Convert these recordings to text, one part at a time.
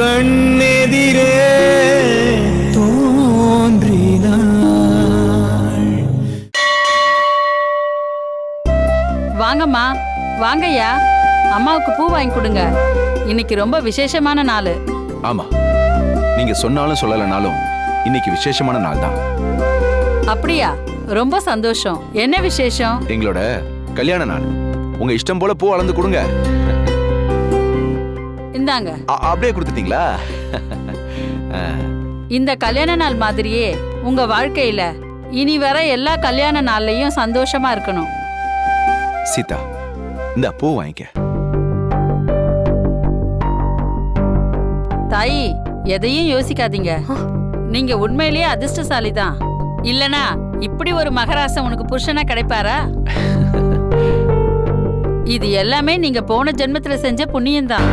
கண்ணெதிரே தோன்றினாள். வாங்கம்மா வாங்கய்யா. அம்மாவுக்கு பூ வாங்கி கொடுங்க. இன்னைக்கு ரொம்ப விசேஷமான நாள். ஆமா. நீங்க சொன்னாலும் சொல்லலைனாலும் இன்னைக்கு விசேஷமான நாள் தான் அப்படியா? ரொம்ப சந்தோஷம். என்ன விசேஷம்? எங்களோட கல்யாண நாள். உங்க இஷ்டம் போல பூ அளந்து கொடுங்க. இந்தாங்க. அப்படியே கொடுத்துட்டீங்களா? இந்த கல்யாண நாள் மாதிரியே உங்க வாழ்க்கையில இனி வர எல்லா கல்யாண நாள்லயும் சந்தோஷமா இருக்கணும். சீதா இந்த பூ வாங்கிக்க. தாயி எதையும் யோசிக்காதீங்க. நீங்க உண்மையிலேயே அதிர்ஷ்டசாலி தான் இல்லனா இப்படி ஒரு மகராசன் உனக்கு புருஷனா கிடைப்பாரா? இது எல்லாமே நீங்க போன ஜென்மத்துல செஞ்ச புண்ணியம்தான்.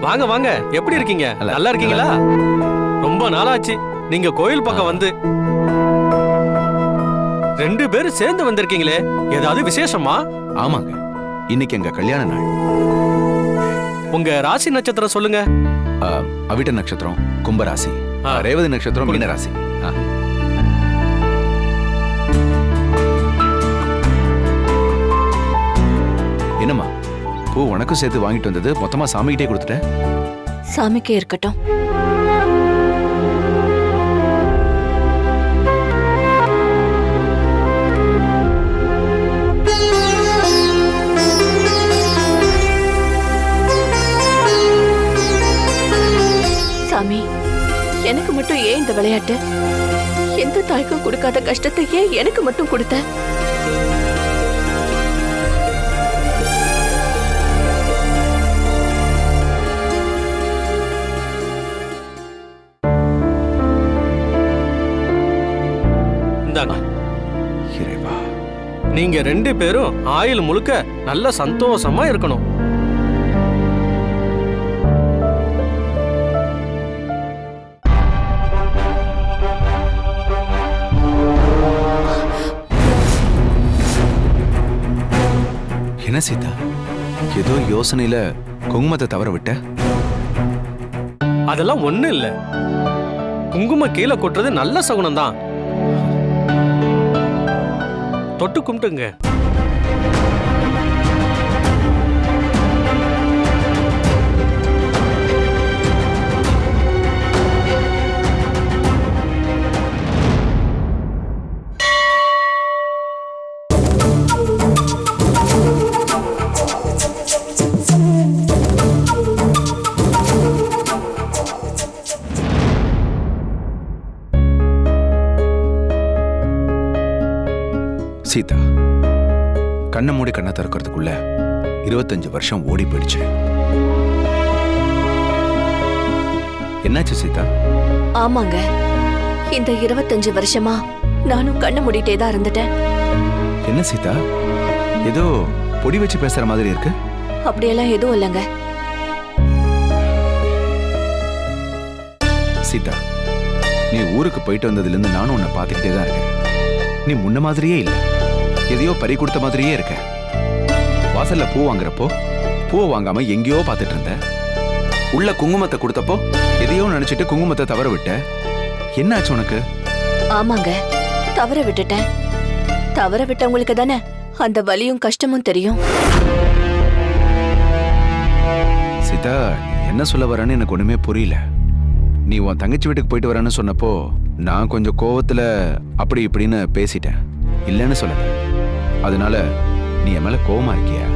வாங்க வாங்க. எப்படி இருக்கீங்க? நல்லா- இருக்கீங்களா? ரொம்ப நாளாச்சு. நீங்க கோயில் பக்கம் வந்து ரெண்டு பேரும் சேர்ந்து வந்திருக்கீங்களே. ஏதாவது விசேஷமா? ஆமாங்க. இன்னைக்கு எங்க கல்யாண நாள். உங்க ராசி நட்சத்திரம் சொல்லுங்க. அவிட்ட நட்சத்திரம் கும்பராசி ஆ. ரேவதி நட்சத்திரம். மீனராசி ஆ. என்னம்மா பூ உனக்கும் சேர்த்து வாங்கிட்டு வந்தது மொத்தமா சாமிகிட்டே கொடுத்துட்டேன் சாமிக்கே இருக்கட்டும். சாமி. எனக்கு மட்டும் ஏன் இந்த விளையாட்டு? எந்த தாய்க்கும் கொடுக்காத கஷ்டத்தை ஏன் எனக்கு மட்டும் கொடுத்த? நீங்க ரெண்டு பேரும் ஆயுள் முழுக்க நல்ல சந்தோஷமா இருக்கணும். என்ன சீதா? ஏதோ யோசனையில குங்குமத்தை தவற விட்ட? அதெல்லாம் ஒண்ணு இல்ல. குங்கும கீழே கொட்டுறது நல்ல சகுனம் தான் தொட்டு கும்பிட்டுங்க. சீதா கண்ணை மூடி கண்ணை திறக்கிறதுக்குள்ள இருபத்தஞ்சு வருஷம் ஓடி போயிடுச்சு. என்னாச்சு சீதா? ஆமாங்க. இந்த இருபத்தஞ்சு வருஷமா நானும் கண்ணை மூடிட்டே தான் இருந்துட்டேன். என்ன சீதா? ஏதோ பொடி வச்சு பேசுற மாதிரி இருக்கு. அப்படியெல்லாம் எதுவும் இல்லைங்க. சீதா நீ ஊருக்கு போயிட்டு வந்ததுல இருந்து நானும் உன்னை பார்த்துக்கிட்டே தான் இருக்கேன். நீ முன்ன மாதிரியே இல்ல. எதையோ பறி கொடுத்த மாதிரியே இருக்க. வாசல்ல பூ வாங்குறப்போ பூவை வாங்காம எங்கேயோ பார்த்துட்டு இருந்த. உள்ள குங்குமத்தை கொடுத்தப்போ எதையோ நினைச்சிட்டு குங்குமத்தை தவற விட்ட. என்னாச்சு உனக்கு? ஆமாங்க தவற விட்டுட்டேன். தவற விட்டவங்களுக்கு தானே அந்த வலியும் கஷ்டமும் தெரியும். சீதா என்ன சொல்ல வரேன்னு எனக்கு ஒண்ணுமே புரியல. நீ உன் தங்கச்சி வீட்டுக்கு போயிட்டு வரேன்னு சொன்னப்போ நான் கொஞ்சம் கோவத்துல அப்படி இப்படின்னு பேசிட்டேன். இல்லைன்னு சொல்லல. அதனால நீ என் மேல கோவமா இருக்கியா?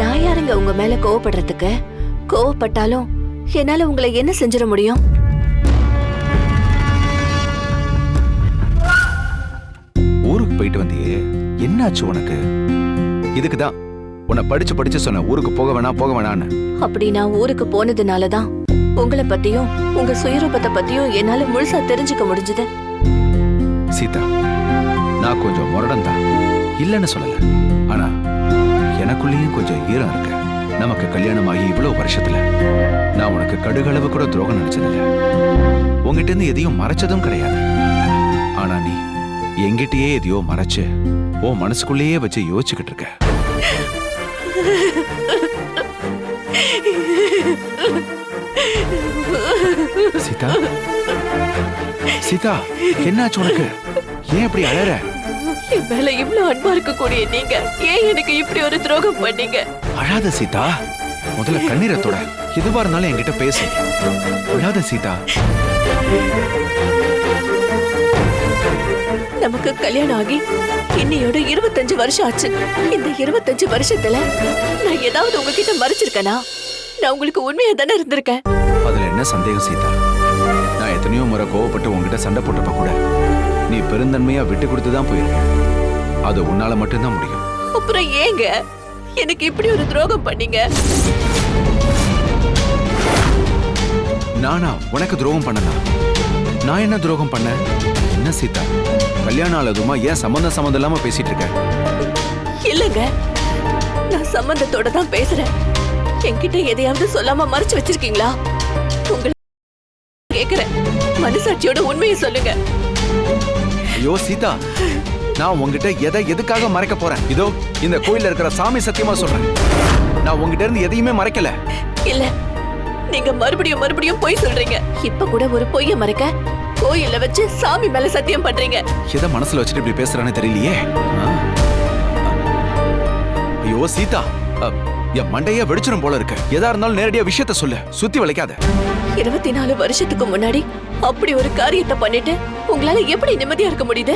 நான் யாருங்க உங்க மேல கோவப்படுறதுக்கு? கோவப்பட்டாலும் என்னால உங்களை என்ன செஞ்சிட முடியும்? ஊருக்கு போயிட்டு வந்தியே என்னாச்சு உனக்கு? இதுக்கு தான் உன்னை படிச்சு படிச்சு சொன்ன ஊருக்கு போக வேணாம் போக வேணான்னு அப்படி நான் ஊருக்கு போனதுனால தான் உங்களை பத்தியும் உங்க சுயரூபத்தை பத்தியும் என்னால முழுசா தெரிஞ்சுக்க முடிஞ்சது. சீதா நான் கொஞ்சம் முரடன் தான் இல்லைன்னு சொல்லல. ஆனா எனக்குள்ளேயும் கொஞ்சம் ஈரம் இருக்கு. நமக்கு கல்யாணம் ஆகி இவ்வளவு வருஷத்துல நான் உனக்கு கடுகளவு கூட துரோகம் நினைச்சதில்ல. உங்ககிட்ட இருந்து எதையும் மறைச்சதும் கிடையாது. ஆனா நீ எங்கிட்டயே எதையோ மறைச்சு உன் மனசுக்குள்ளேயே வச்சு யோசிச்சுக்கிட்டு இருக்க. சீதா? சீதா என்னாச்சு உனக்கு? ஏன் இப்படி அழற என் மேல இவ்ளோ அன்பா இருக்கக்கூடிய நீங்க ஏன் எனக்கு இப்படி ஒரு துரோகம் பண்ணீங்க? அழாத சீதா. முதல்ல கண்ணீரை தொட. எதுவா இருந்தாலும் என்கிட்ட பேசு. அழாத சீதா. நமக்கு கல்யாணம் ஆகி இன்னையோட இருபத்தஞ்சு வருஷம் ஆச்சு. இந்த இருபத்தஞ்சு வருஷத்துல நான் ஏதாவது உங்ககிட்ட மறைச்சிருக்கேனா? நான் உங்களுக்கு உண்மையா தானே இருந்திருக்கேன். அதுல என்ன சந்தேகம் சீதா? நான் எத்தனையோ முறை கோவப்பட்டு உன்கிட்ட சண்டை போட்டப்ப கூட நீ பெருந்தன்மையா விட்டு கொடுத்து தான் போயிருக்க அது உன்னால மட்டும்தான் முடியும். அப்புறம் ஏங்க? எனக்கு இப்படி ஒரு துரோகம் பண்ணீங்க. நானா உனக்கு துரோகம் பண்ணனா? நான் என்ன துரோகம் பண்ண? என்ன சீதா? கல்யாணம் ஆனதுமா ஏன் சம்மந்தம் சம்மந்தம் இல்லாம பேசிட்டு இருக்க? இல்லங்க. நான் சம்பந்தத்தோட தான் பேசுறேன். என்கிட்ட எதையாவது சொல்லாம மறைச்சு வச்சிருக்கீங்களா? உங்களை கேக்குறேன். மனசாட்சியோட உண்மையை சொல்லுங்க. ஐயோ சீதா. நான் உங்ககிட்ட எதை எதுக்காக மறைக்க போறேன்? இதோ இந்த கோயில்ல இருக்கிற சாமி சத்தியமா சொல்றேன். நான் உங்ககிட்ட இருந்து எதையுமே மறைக்கல. இல்ல நீங்க மறுபடியும் மறுபடியும் பொய் சொல்றீங்க. இப்ப கூட ஒரு பொய்ய மறைக்க கோயில்ல வச்சு சாமி மேல சத்தியம் பண்றீங்க. எதை மனசுல வச்சுட்டு இப்படி பேசுறான்னு தெரியலையே? ஐயோ சீதா என் மண்டைய வெடிச்சிடும் போல இருக்கு. எதா இருந்தாலும் நேரடியா விஷயத்த சொல்லு. சுத்தி வளைக்காத. இருபத்தி நாலு வருஷத்துக்கு முன்னாடி அப்படி ஒரு காரியத்தை பண்ணிட்டு உங்களால எப்படி நிம்மதியா இருக்க முடியுது?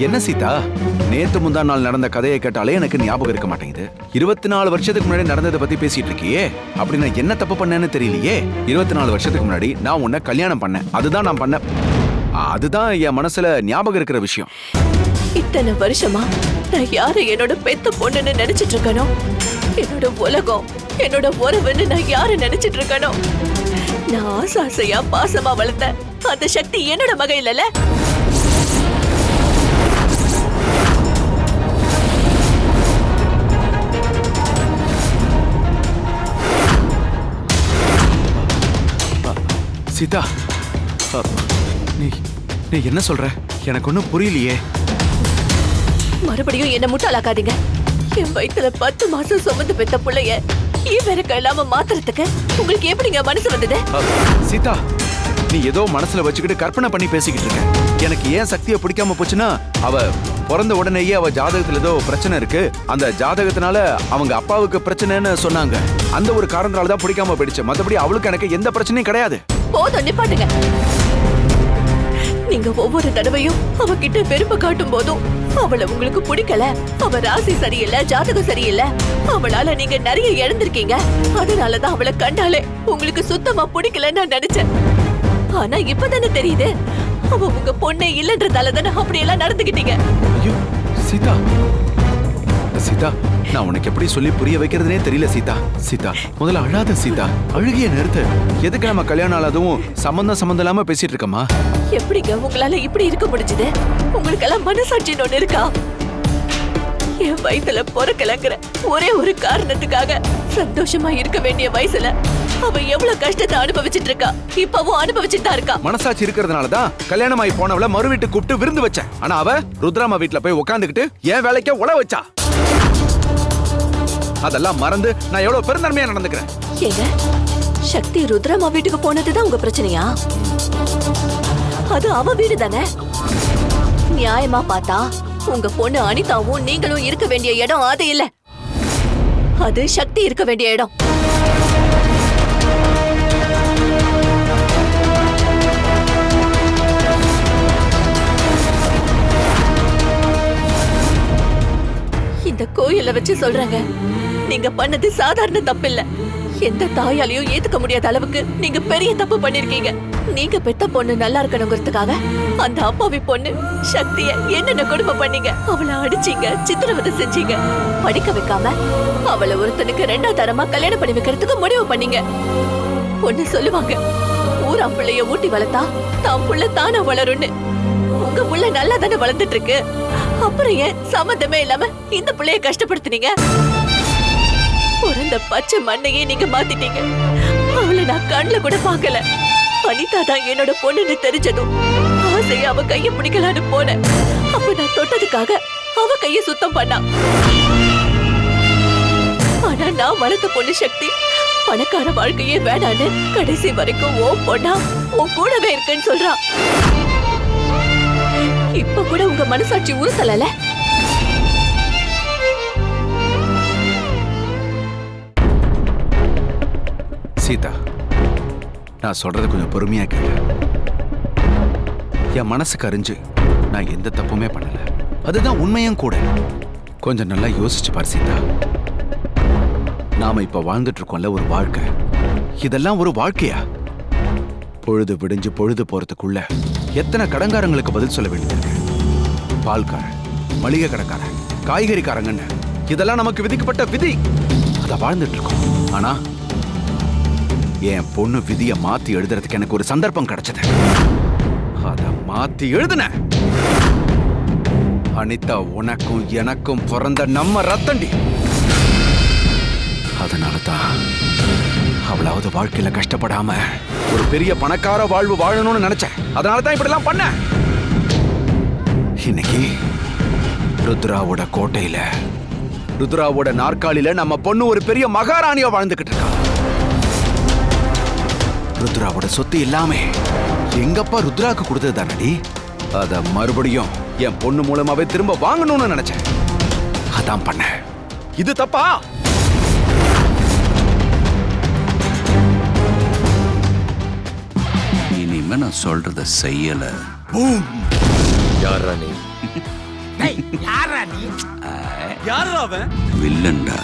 என்ன சீதா? நேத்து முந்தா நாள் நடந்த கதையை கேட்டாலே எனக்கு ஞாபகம் இருக்க மாட்டேங்குது. இருபத்தி நாலு வருஷத்துக்கு முன்னாடி நடந்ததை பத்தி பேசிட்டு இருக்கியே? அப்படி நான் என்ன தப்பு பண்ணேன்னு தெரியலையே? இருபத்தி நாலு வருஷத்துக்கு முன்னாடி நான் உன்னை கல்யாணம் பண்ணேன். அதுதான் நான் பண்ணேன் அதுதான் என் மனசுல ஞாபகம் இருக்கிற விஷயம். இத்தனை வருஷமா நான் யாரை என்னோட பெத்த பொண்ணுன்னு நினைச்சிட்டு இருக்கனோ? என்னோட உலகம் என்னோட உறவுன்னு நான் யாரை நினைச்சிட்டு இருக்கனோ? நான் ஆசை பாசமா வளர்த்த அந்த சக்தி என்னோட மக சீதா நீ நீ என்ன சொல்ற? எனக்கு ஒன்றும் புரியலையே. மறுபடியும் என்ன முட்டாளாக்காதீங்க. என் வயித்துல பத்து மாசம் சுமந்து பெத்த புள்ளைய ஈவிரக்க இல்லாம மாத்துறதுக்கு உங்களுக்கு எப்படிங்க மனசு வந்தது? சீதா நீ ஏதோ மனசுல வச்சுக்கிட்டு கற்பனை பண்ணி பேசிக்கிட்டு இருக்க. எனக்கு ஏன் சக்தியை பிடிக்காம போச்சுன்னா அவ பிறந்த உடனேயே அவ ஜாதகத்துல ஏதோ பிரச்சனை இருக்கு. அந்த ஜாதகத்தினால அவங்க அப்பாவுக்கு பிரச்சனைன்னு சொன்னாங்க. அந்த ஒரு காரணத்தால தான் பிடிக்காம போயிடுச்சு. மத்தபடி அவளுக்கு எனக்கு எந்த பிரச்சனையும் கிடையாது. போதும் நிப்பாட்டுங்க. நீங்க ஒவ்வொரு தடவையும் அவகிட்ட பெருமை காட்டும் போதும் அவளை உங்களுக்கு பிடிக்கல. அவ ராசி சரியில்லை ஜாதகம் சரியில்லை. அவளால நீங்க நிறைய இழந்திருக்கீங்க. அதனாலதான் அவளை கண்டாலே உங்களுக்கு சுத்தமா பிடிக்கலன்னு நான் நினைச்சேன். ஆனா இப்பதானே தெரியுது. அவ உங்க பொண்ணே இல்லன்றதால தானே அப்படியெல்லாம் நடந்துக்கிட்டீங்க. சீதா. சீதா நான் உனக்கு எப்படி சொல்லி புரிய வைக்கிறதுனே தெரியல சீதா. சீதா முதல்ல அழாத சீதா. அழுகிய நிறுத்து. எதுக்கு நம்ம கல்யாணம் ஆளாதவும் சம்பந்தம் சம்பந்தம் இல்லாம பேசிட்டு இருக்கமா எப்படிங்க உங்களால இப்படி இருக்க முடிஞ்சது? உங்களுக்கெல்லாம் மனசாட்சின்னு ஒண்ணு இருக்கா? என் வயசுல பொறக்கலங்கிற ஒரே ஒரு காரணத்துக்காக சந்தோஷமா இருக்க வேண்டிய வயசுல அவ எவ்வளவு கஷ்டத்தை அனுபவிச்சிட்டு இருக்கா? இப்பவும் அனுபவிச்சுட்டு தான் இருக்கா? மனசாட்சி இருக்கிறதுனால தான் கல்யாணம் ஆகி போனவள மறு வீட்டுக்கு கூப்பிட்டு விருந்து வச்சேன். ஆனா அவ ருத்ராமா வீட்ல போய் உட்காந்துக்கிட்டு என் வேலைக்க உழ வச்சா. அதெல்லாம் மறந்து நான் எவ்வளவு பெருந்தன்மையா நடந்துக்கிறேன். ஏங்க சக்தி ருத்ரமா வீட்டுக்கு போனதுதான் உங்க பிரச்சனையா? அது அவ வீடு தானே? நியாயமா பார்த்தா உங்க பொண்ணு அனிதாவும் நீங்களும் இருக்க வேண்டிய இடம் அது இல்ல. அது சக்தி இருக்க வேண்டிய இடம். இந்த கோயில வச்சு சொல்றாங்க. நீங்க பண்ணது சாதாரண தப்பு இல்ல எந்த தாயாலையும் ஏத்துக்க முடியாத அளவுக்கு நீங்க பெரிய தப்பு பண்ணிருக்கீங்க. நீங்க பெத்த பொண்ணு நல்லா இருக்கணுங்கிறதுக்காக அந்த அப்பாவி பொண்ணு சக்திய என்னென்ன கொடுமை பண்ணீங்க? அவளை அடிச்சீங்க சித்திரவதை செஞ்சீங்க. படிக்க வைக்காம அவளை ஒருத்தனுக்கு ரெண்டா தரமா கல்யாணம் பண்ணி வைக்கிறதுக்கு முடிவு பண்ணீங்க. பொண்ணு சொல்லுவாங்க ஊரா பிள்ளைய ஊட்டி வளர்த்தா தான் புள்ள தானா வளரும்னு. உங்க புள்ள நல்லா தானே வளர்ந்துட்டு இருக்கு. அப்புறம் ஏன் சம்மந்தமே இல்லாம இந்த பிள்ளைய கஷ்டப்படுத்துனீங்க? பிறந்த பச்சை மண்ணையே நீங்க மாத்திட்டீங்க. அவளை நான் கண்ணில் கூட பார்க்கல. அனிதா தான் என்னோட பொண்ணுன்னு தெரிஞ்சதும் ஆசையை அவ கைய பிடிக்கலான்னு போனேன். அப்ப நான் தொட்டதுக்காக அவ கைய சுத்தம் பண்ணா. ஆனா நான் வளர்த்த பொண்ணு சக்தி பணக்கார வாழ்க்கையே வேணான்னு கடைசி வரைக்கும் ஓ பொண்ணா உன் கூடவே இருக்கேன்னு சொல்றான் இப்ப கூட உங்க மனசாட்சி உறுத்தலல சீதா நான் சொல்றத கொஞ்சம் பொறுமையா கேளு. என் மனசுக்கு அறிஞ்சு நான் எந்த தப்புமே பண்ணல. அதுதான் உண்மையும் கூட. கொஞ்சம் நல்லா யோசிச்சு பாரு சீதா. நாம இப்ப வாழ்ந்துட்டு இருக்கோம்ல ஒரு வாழ்க்கை. இதெல்லாம் ஒரு வாழ்க்கையா? பொழுது விடிஞ்சு பொழுது போறதுக்குள்ள எத்தனை கடங்காரங்களுக்கு பதில் சொல்ல வேண்டியிருக்கு பால்காரன் மளிகை கடைக்காரன் காய்கறிக்காரங்கன்னு. இதெல்லாம் நமக்கு விதிக்கப்பட்ட விதி. அதை வாழ்ந்துட்டு இருக்கோம் ஆனா என் பொண்ணு விதிய மாத்தி எழுதுறதுக்கு எனக்கு ஒரு சந்தர்ப்பம் கிடைச்சது. அத மாத்தி எழுதுன. அனிதா உனக்கும் எனக்கும் பிறந்த நம்ம ரத்தண்டி. அதனால தான் அவளாவது வாழ்க்கையில கஷ்டப்படாம ஒரு பெரிய பணக்கார வாழ்வு வாழணும்னு நினைச்சேன். அதனால தான் இப்படிலாம் பண்ண. இன்னைக்கு ருத்ராவோட கோட்டையில ருத்ராவோட நாற்காலியில நம்ம பொண்ணு ஒரு பெரிய மகாராணியா வாழ்ந்துகிட்டு இருக்கா. ருத்ராவோட சொத்து எல்லாமே எங்கப்பா ருத்ராக்கு கொடுத்தது தானடி? அத மறுபடியும் என் பொண்ணு மூலமாவே திரும்ப வாங்கணும்னு நினைச்சேன். அதான் பண்ணேன் இது தப்பா? இனிமே நான் சொல்றத செய்யல. யாரா நீ? வில்லன்டா.